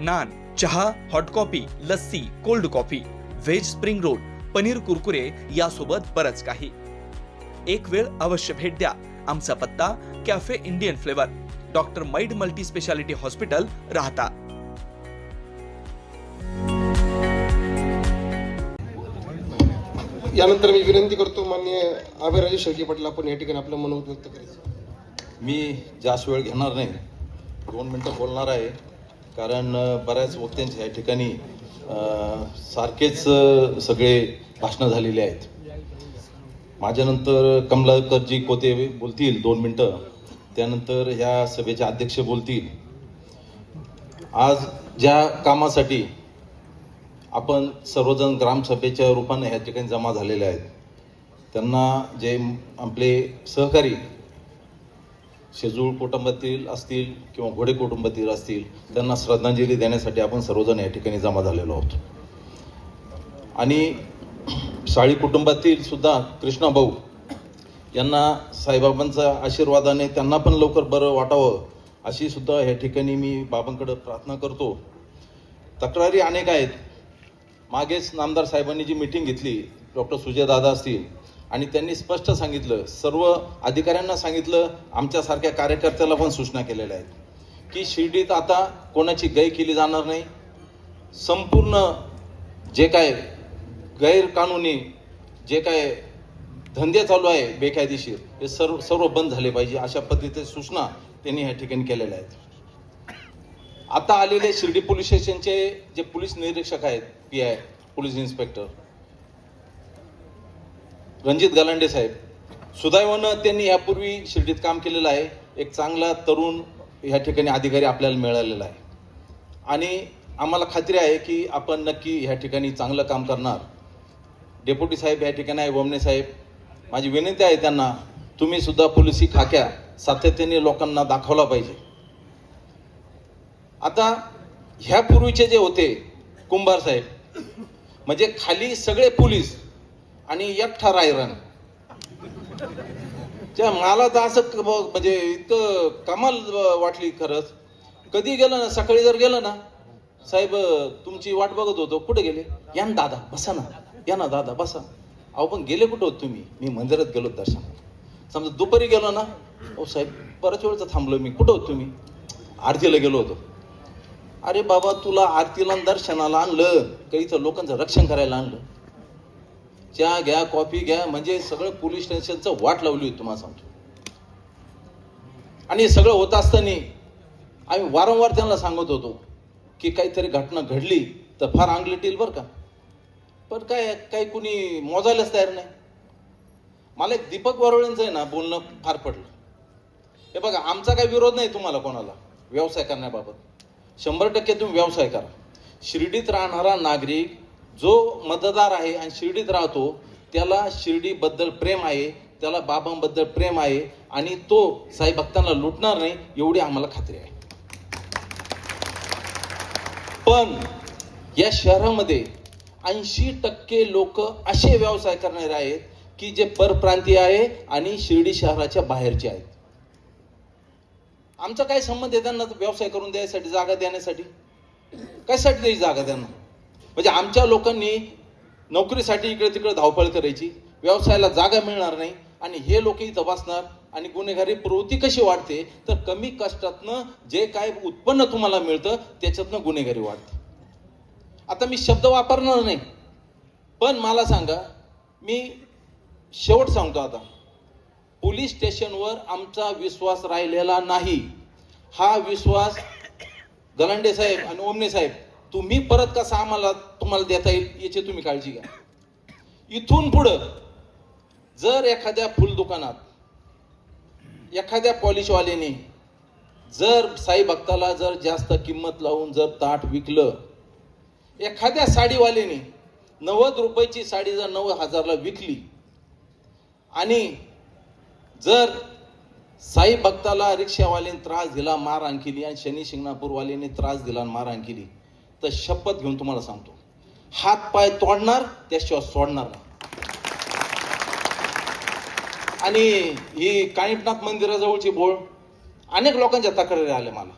नान चहा hot coffee lassi cold coffee veg spring roll paneer Kurkure यासोबत बरंच काही. एक वेळ अवश्य भेट द्या. आमचा पत्ता कॅफे इंडियन फ्लेवर डॉक्टर मैड मल्टी स्पेशालिटी हॉस्पिटल राहता. यानंतर मी विनंती करतो मान्य अभयराजे शेळके पाटील आपण या ठिकाणी आपलं मनोगत व्यक्त करायचं. मी जास्त वेळ घेणार नाही. दोन मिनटं बोलणार आहे. कारण बऱ्याच वक्त्यांच्या या ठिकाणी सारखेच सगळे भाषणं झालेले आहेत. माझ्यानंतर कमलाकरजी कोते बोलतील दोन मिनटं. त्यानंतर ह्या सभेचे अध्यक्ष बोलतील. आज ज्या कामासाठी आपण सर्वजण ग्रामसभेच्या रूपाने ह्या ठिकाणी जमा झालेले आहेत त्यांना जे आपले सहकारी शेजूळ कुटुंबातील असतील किंवा घोडे कुटुंबातील असतील त्यांना श्रद्धांजली देण्यासाठी आपण सर्वजण या ठिकाणी जमा झालेलो आहोत. आणि साळी कुटुंबातील सुद्धा कृष्णा भाऊ यांना साईबाबांचा आशीर्वादाने त्यांना पण लवकर बरं वाटावं अशी सुद्धा ह्या ठिकाणी मी बाबांकडे प्रार्थना करतो. तक्रारी अनेक आहेत. मागेच नामदार साहेबांनी जी मिटिंग घेतली डॉक्टर सुजय दादा असतील आणि त्यांनी स्पष्ट सांगितलं सर्व अधिकाऱ्यांना सांगितलं आमच्यासारख्या कार्यकर्त्याला पण सूचना केलेल्या आहेत. की शिर्डीत आता कोणाची गय केली जाणार नाही. संपूर्ण जे काय गैरकानूनी जे काय धंदे चालू आहे बेकायदेशीर हे सर्व सर्व बंद झाले पाहिजे अशा पद्धतीच्या सूचना त्यांनी ह्या ठिकाणी केलेल्या आहेत. आता आलेले शिर्डी पोलीस स्टेशनचे जे पोलीस निरीक्षक आहेत P I police inspector Ranjit Galande साहेब सुदैवानं त्यांनी यापूर्वी शिर्डीत काम केलेलं आहे. एक चांगला तरुण ह्या ठिकाणी अधिकारी आपल्याला मिळालेला आहे. आणि आम्हाला खात्री आहे की आपण नक्की ह्या ठिकाणी चांगलं काम करणार. डेप्युटी साहेब या ठिकाणी आहे बोमणे साहेब. माझी विनंती आहे त्यांना तुम्ही सुद्धा पोलिसी खाक्या. सातत्याने लोकांना दाखवला पाहिजे. आता ह्यापूर्वीचे जे होते कुंभार साहेब म्हणजे खाली सगळे पोलीस आणि एकठा रायरन. त्या मला तर असं म्हणजे इतकं कमाल वाटली खरंच. कधी गेलं ना सकाळी जर गेलं ना साहेब तुमची वाट बघत होतो. कुठे गेले? या ना दादा बसा ना. या ना दादा बसा. अहो पण गेले कुठं होत तुम्ही? मी मंदिरात गेलो दर्शन. समजा दुपारी गेलो ना ओ साहेब बऱ्याच वेळचं थांबलो मी. कुठं होत तुम्ही? आरतीला गेलो होतो. अरे बाबा तुला आरतीला दर्शनाला आणलं. का इथं लोकांचं रक्षण करायला आणलं. चहा घ्या कॉफी घ्या म्हणजे सगळं पोलीस स्टेशनचं वाट लावली होती तुम्हाला सांगतो. आणि हे सगळं होत असताना आम्ही वारंवार त्यांना सांगत होतो की काहीतरी घटना घडली तर फार अंगलट येईल बरं का. पण काय काही कुणी मोजायलाच तयार नाही. मला एक दीपक वरवळेंचं आहे ना बोलणं फार पडलं. हे बघा आमचा काही विरोध नाही तुम्हाला कोणाला व्यवसाय करण्याबाबत. शंभर टक्के तुम्ही व्यवसाय करा. शिर्डीत राहणारा नागरिक जो मतदार आहे आणि शिर्डीत राहतो त्याला शिर्डीबद्दल प्रेम आहे त्याला बाबांबद्दल प्रेम आहे आणि तो साई भक्तांना लुटणार नाही एवढी आम्हाला खात्री आहे. पण या शहरामध्ये ऐंशी टक्के लोक असे व्यवसाय करणारे आहेत की जे परप्रांतीय आहे आणि शिर्डी शहराच्या बाहेरचे आहेत. आमचा काय संबंध आहे त्यांना? व्यवसाय करून द्यायसाठी जागा देण्यासाठी. कशासाठी द्यायची जागा त्यांना म्हणजे आमच्या लोकांनी नोकरीसाठी इकडे तिकडे धावपळ करायची व्यवसायाला जागा मिळणार नाही आणि हे लोकही तपासणार आणि गुन्हेगारी प्रवृत्ती कशी वाढते तर कमी कष्टातनं जे काय उत्पन्न तुम्हाला मिळतं त्याच्यातनं गुन्हेगारी वाढते. आता मी शब्द वापरणार नाही पण मला सांगा मी शेवट सांगतो आता. पोलीस स्टेशनवर आमचा विश्वास राहिलेला नाही. हा विश्वास गलांडे साहेब आणि ओमने साहेब तुम्ही परत कसा आम्हाला तुम्हाला देता येईल याची तुम्ही काळजी घ्या. इथून पुढं जर एखाद्या फुल दुकानात एखाद्या पॉलिशवाल्याने जर साई भक्ताला जर जास्त किंमत लावून जर ताट विकलं एखाद्या साडीवाल्याने नव्वद रुपयाची साडी जर नव्वद हजारला विकली आणि जर साई भक्ताला रिक्षावाल्याने त्रास दिला मारहाण केली आणि शनी शिंगणापूरवाल्याने त्रास दिला आणि मारहाण केली तर शपथ घेऊन तुम्हाला सांगतो. हात पाय तोडणार त्याशिवाय सोडणार नाही. आणि ही काणीपनाथ मंदिराजवळची बोळ अनेक लोकांच्या तक्रारी आल्या मला.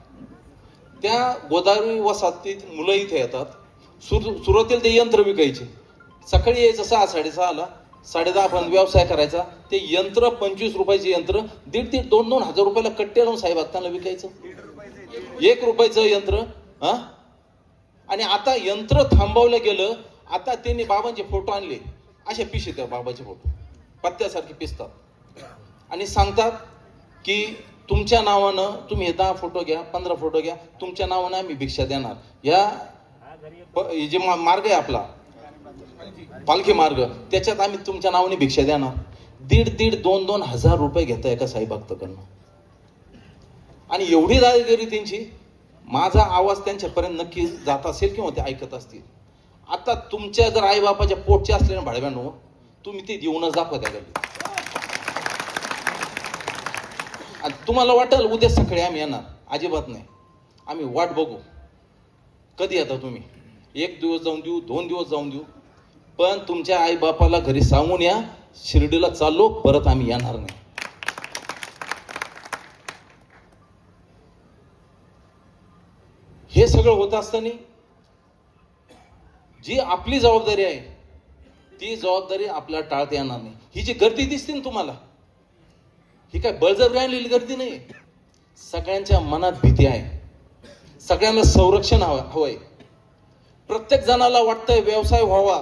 त्या गोदावरी वसाहतीत मुलं इथे येतात. सुर सुरुवातीला ते यंत्र विकायचे. सकाळी यायचं सहा साडेसहाला. साडेदहा पर्यंत व्यवसाय करायचा. ते यंत्र पंचवीस रुपयाचे यंत्र दीड दीड दोन दोन हजार रुपयाला कट्टे लावून साहेब त्यांना विकायचं. एक रुपयाचं यंत्र हा? आणि आता यंत्र थांबवलं गेलं आता त्यांनी बाबांचे फोटो आणले. असे पिस येतात बाबाचे फोटो. पत्त्यासारखे पिसतात. आणि सांगतात की तुमच्या नावानं तुम्ही हे दहा फोटो घ्या पंधरा फोटो घ्या तुमच्या नावानं आम्ही भिक्षा देणार. या जे मार्ग आहे आपला पालखी मार्ग त्याच्यात आम्ही तुमच्या नावाने भिक्षा देणार. दीड दीड दोन दोन हजार रुपये घेता एका साई भक्तकडनं. आणि एवढी दादागिरी त्यांची माझा आवाज त्यांच्यापर्यंत नक्की जात असेल किंवा ते ऐकत असतील. आता तुमच्या जर आईबापाच्या पोटचे असले ना भाडव्यानो तुम्ही ते देऊनच दाखवा त्या गल्लीत. आणि तुम्हाला वाटेल उद्या सकाळी आम्ही येणार. अजिबात नाही. आम्ही वाट बघू. कधी येता तुम्ही? एक दिवस जाऊन देऊ दोन दिवस जाऊन देऊ. पण तुमच्या आई बापाला घरी सांगून या शिर्डीला चाललो परत आम्ही येणार नाही. हे सगळं होत असताना जी आपली जबाबदारी आहे ती जबाबदारी आपल्याला टाळता येणार नाही. ही जी गर्दी दिसते ना तुम्हाला ही काय बळजर राहिलेली गर्दी नाही. सगळ्यांच्या मनात भीती आहे. सगळ्यांना संरक्षण हवं हवंय. प्रत्येक जणाला वाटतंय व्यवसाय व्हावा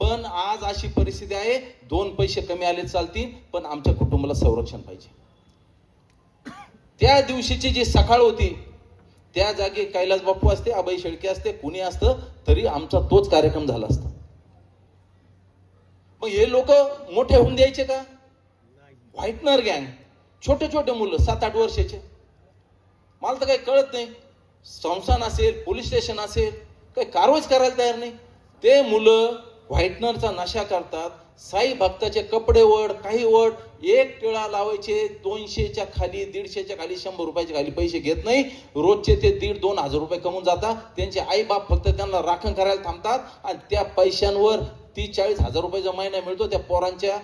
पण आज अशी परिस्थिती आहे दोन पैसे कमी आले चालतील पण आमच्या कुटुंबाला संरक्षण पाहिजे. त्या दिवशीची जी सकाळ होती त्या जागी कैलास बाप्पू असते अभय शेळके असते कुणी असतं तरी आमचा तोच कार्यक्रम झाला असता. मग हे लोक मोठे होऊन द्यायचे का? व्हाईटनर गँग छोटे छोटे मुलं सात आठ वर्षाचे. मला तर काही कळत नाही. संस्थान असेल पोलीस स्टेशन असेल काही कारवाईच करायला तयार नाही. ते मुलं व्हाईटनरचा नशा करतात साई भक्ताचे कपडे वड काही वड एक टिळा लावायचे दोनशेच्या खाली दीडशेच्या खाली शंभर रुपयाच्या खाली पैसे घेत नाही. रोजचे ते दीड दोन हजार रुपये कमवून जातात. त्यांचे आई बाप फक्त त्यांना राखण करायला थांबतात आणि त्या पैशांवर तीस चाळीस हजार रुपयाचा महिना मिळतो. त्या पोरांच्या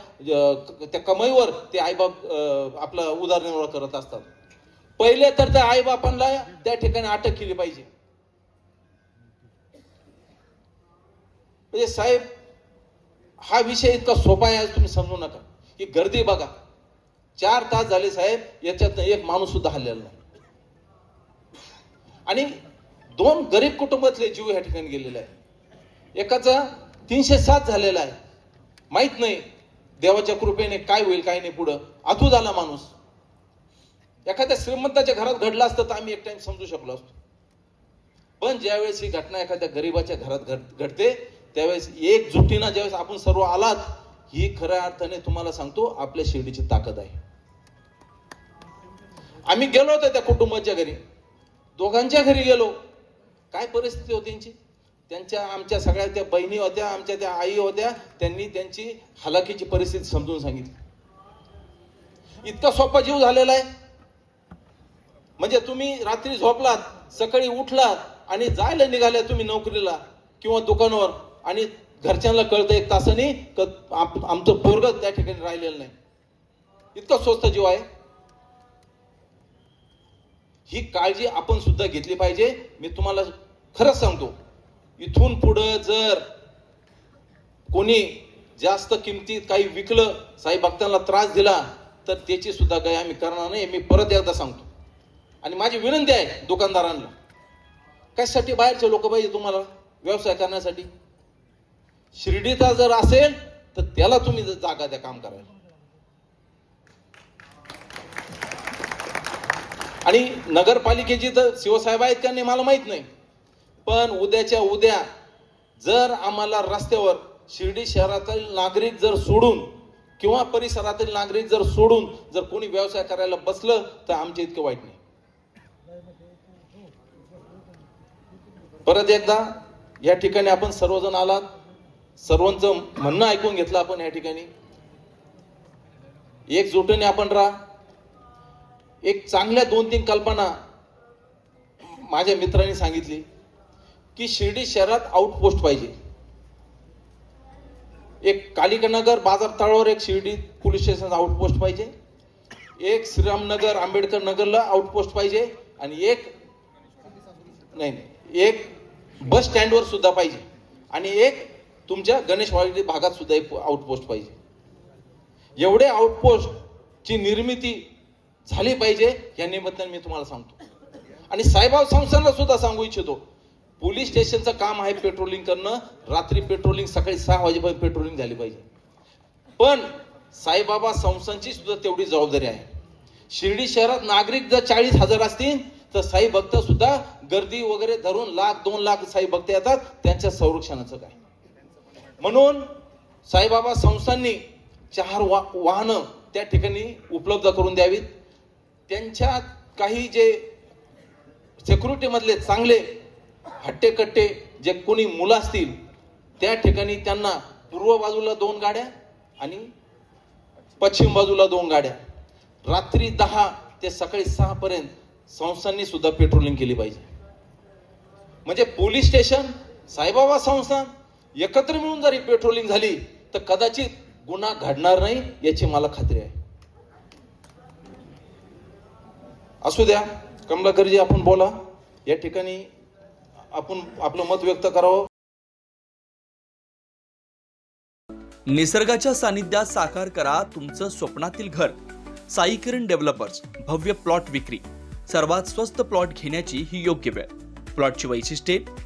त्या कमाईवर ते आईबाप आपला उदारनिर्वाह करत असतात. पहिले तर त्या आईबापांना त्या ठिकाणी अटक केली पाहिजे. म्हणजे साहेब हा विषय इतका सोपा आहे आज तुम्ही समजू नका. ही गर्दी बघा. चार तास झाले साहेब याच्यात एक माणूस सुद्धा हल्लेला नाही. आणि दोन गरीब कुटुंबातले जीव या ठिकाणी गेलेले आहे एकाचा तीनशे सात झालेला आहे. माहीत नाही देवाच्या कृपेने काय होईल काय नाही पुढं. अधू झाला माणूस. एखाद्या श्रीमंताच्या घरात घडला असतं तर आम्ही एक टाइम समजू शकलो असतो. पण ज्यावेळेस ही घटना एखाद्या गरीबाच्या घरात घड- घडते त्यावेळेस एकजुटीनं ज्यावेळेस आपण सर्व आलात ही खऱ्या अर्थाने तुम्हाला सांगतो आपल्या शिर्डीची ताकद आहे. आम्ही गेलो होतो त्या कुटुंबाच्या घरी. दोघांच्या घरी गेलो. काय परिस्थिती होती त्यांची? त्यांच्या आमच्या सगळ्या त्या बहिणी होत्या आमच्या त्या आई होत्या त्यांनी त्यांची हलाखीची परिस्थिती समजून सांगितली. इतका सोपा जीव झालेला आहे. म्हणजे तुम्ही रात्री झोपलात सकाळी उठलात आणि जायला निघाल्या तुम्ही नोकरीला किंवा दुकानावर आणि घरच्यांना कळतं एक तासाने आमचं पोरग त्या ठिकाणी राहिलेलं नाही. इतका स्वस्त जीव आहे. ही काळजी आपण सुद्धा घेतली पाहिजे. मी तुम्हाला खरंच सांगतो इथून पुढं जर कोणी जास्त किमतीत काही विकलं साई भक्तांना त्रास दिला तर त्याची सुद्धा काही आम्ही करणार नाही. मी परत एकदा सांगतो. आणि माझी विनंती आहे दुकानदारांना कशासाठी बाहेरचे लोक पाहिजे तुम्हाला? व्यवसाय करण्यासाठी? शिर्डीचा जर असेल तर त्याला तुम्ही जागा द्या काम करायला. आणि नगरपालिकेची तर शिवसाहेब आहेत का नाही मला माहीत नाही. पण उद्याच्या उद्या जर आम्हाला रस्त्यावर शिर्डी शहरातील नागरिक जर सोडून किंवा परिसरातील नागरिक जर सोडून जर कोणी व्यवसाय करायला बसलं तर आमच्या इतकं वाईट नाही. परत एकदा या ठिकाणी आपण सर्वजण आलात. सर्वांचं म्हणणं ऐकून घेतलं आपण या ठिकाणी. एकजुटीने आपण राहा. एक चांगल्या दोन तीन कल्पना माझ्या मित्रांनी सांगितली की शिर्डी शहरात आउटपोस्ट पाहिजे. एक कालिकानगर बाजार तळावर एक शिर्डी पोलीस स्टेशन आउटपोस्ट पाहिजे. एक श्रीरामनगर आंबेडकर नगरला आउटपोस्ट पाहिजे आणि एक नाही. एक बस स्टँडवर सुद्धा पाहिजे. आणि एक तुमच्या गणेशवाडी भागात सुद्धा एक आउटपोस्ट पाहिजे. एवढे आउटपोस्टची निर्मिती झाली पाहिजे या निमित्ताने मी तुम्हाला सांगतो. आणि साईबाब संस्थांना सुद्धा सांगू इच्छितो पोलीस स्टेशनचं काम आहे पेट्रोलिंग करणं रात्री पेट्रोलिंग सकाळी सहा वाजेपर्यंत पेट्रोलिंग झाली पाहिजे. पण साईबाबा संस्थांची सुद्धा तेवढी जबाबदारी आहे. शिर्डी शहरात नागरिक जर चाळीस हजार असतील तर साई भक्त सुद्धा गर्दी वगैरे धरून लाख दोन लाख साई भक्त येतात त्यांच्या संरक्षणाचं काय? म्हणून साईबाबा संस्थांनी चार वा वाहनं त्या ठिकाणी उपलब्ध करून द्यावीत. त्यांच्या काही जे सेक्युरिटीमधले चांगले हट्टेकट्टे जे कोणी मुलं असतील त्या ठिकाणी त्यांना पूर्व बाजूला दोन गाड्या आणि पश्चिम बाजूला दोन गाड्या. रात्री दहा ते सकाळी सहापर्यंत संस्थांनी सुद्धा पेट्रोलिंग केली पाहिजे. म्हणजे पोलीस स्टेशन साईबाबा संस्थान एकत्र मिळून जरी पेट्रोलिंग झाली तर कदाचित गुन्हा घडणार नाही याची मला खात्री आहे. असू द्या कमलाकरजी आपण बोला. या ठिकाणी आपण आपलं मत व्यक्त करावं. निसर्गाच्या सानिध्यात साकार करा तुमचं स्वप्नातील घर. साई किरण डेव्हलपर्स भव्य प्लॉट विक्री. सर्वात स्वस्त प्लॉट घेण्याची ही योग्य वेळ. प्लॉटची वैशिष्ट्ये